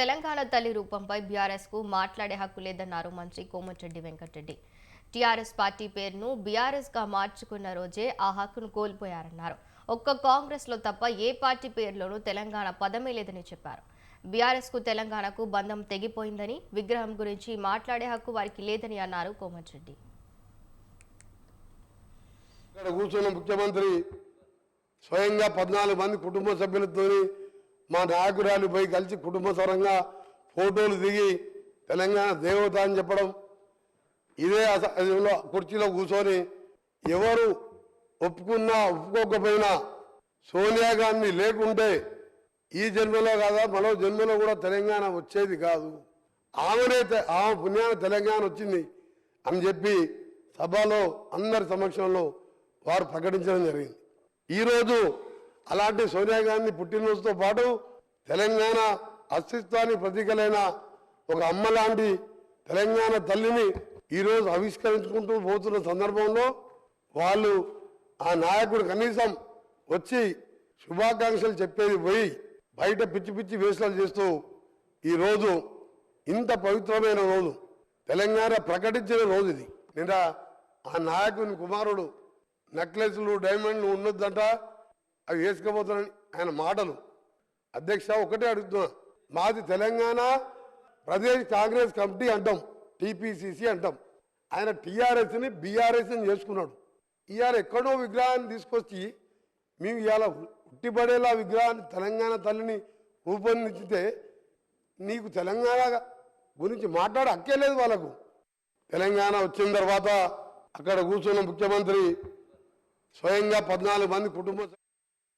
తెలంగాణ తల్లి రూపంపై బీఆర్ఎస్కు మాట్లాడే హక్కు లేదన్నారు మంత్రి కోమటిరెడ్డి వెంకటరెడ్డి. టీఆర్ఎస్ పార్టీ పేరును బీఆర్ఎస్గా మార్చుకున్న రోజే ఆ హక్కును కోల్పోయారన్నారు. ఒక్క కాంగ్రెస్లో తప్ప ఏ పార్టీ పేరులోనూ తెలంగాణ పదమే లేదని చెప్పారు. బీఆర్ఎస్కు తెలంగాణకు బంధం తెగిపోయిందని విగ్రహం గురించి మాట్లాడే హక్కు వారికి లేదని అన్నారు కోమటిరెడ్డి. ఇక్కడ కూర్చున్న ముఖ్యమంత్రి స్వయంగా పద్నాలుగు మంది కుటుంబ సభ్యులతో మా నాయకురాలు పోయి కలిసి కుటుంబ సరంగా ఫోటోలు దిగి తెలంగాణ దేవత అని చెప్పడం. ఇదే అసలు కుర్చీలో కూర్చొని ఎవరు ఒప్పుకున్నా ఒప్పుకోకపోయినా సోనియా గాంధీ లేకుంటే ఈ జన్మలో కాదా? మరో జన్మలో కూడా తెలంగాణ వచ్చేది కాదు. ఆమెనే ఆమె పుణ్యాన తెలంగాణ వచ్చింది అని చెప్పి సభలో అందరి సమక్షంలో వారు ప్రకటించడం జరిగింది. ఈరోజు అలాంటి సోనియా గాంధీ పుట్టినరోజుతో పాటు తెలంగాణ అస్తిత్వానికి ప్రతీకలైన ఒక అమ్మ లాంటి తెలంగాణ తల్లిని ఈరోజు ఆవిష్కరించుకుంటూ పోతున్న సందర్భంలో వాళ్ళు ఆ నాయకుడు కనీసం వచ్చి శుభాకాంక్షలు చెప్పేది పోయి బయట పిచ్చి పిచ్చి వేషాలు చేస్తూ ఈరోజు ఇంత పవిత్రమైన రోజు తెలంగాణ ప్రకటించిన రోజు ఇది. నిన్న ఆ నాయకుని కుమారుడు నెక్లెస్లు డైమండ్లు ఉండొద్దంట. అవి వేసుకోబోతున్నాను ఆయన మాటలు. అధ్యక్ష ఒకటే అడుగుతున్నా. మాది తెలంగాణ ప్రదేశ్ కాంగ్రెస్ కమిటీ అంటాం. టీపీసీసీ అంటాం. ఆయన టీఆర్ఎస్ని బీఆర్ఎస్ని చేసుకున్నాడు. ఇవాళ ఎక్కడో విగ్రహాన్ని తీసుకొచ్చి మేము ఇవాళ ఉట్టిపడేలా విగ్రహాన్ని తెలంగాణ తల్లిని రూపొందించితే నీకు తెలంగాణ గురించి మాట్లాడే హక్కే లేదు వాళ్ళకు. తెలంగాణ వచ్చిన తర్వాత అక్కడ కూర్చున్న ముఖ్యమంత్రి స్వయంగా పద్నాలుగు మంది కుటుంబ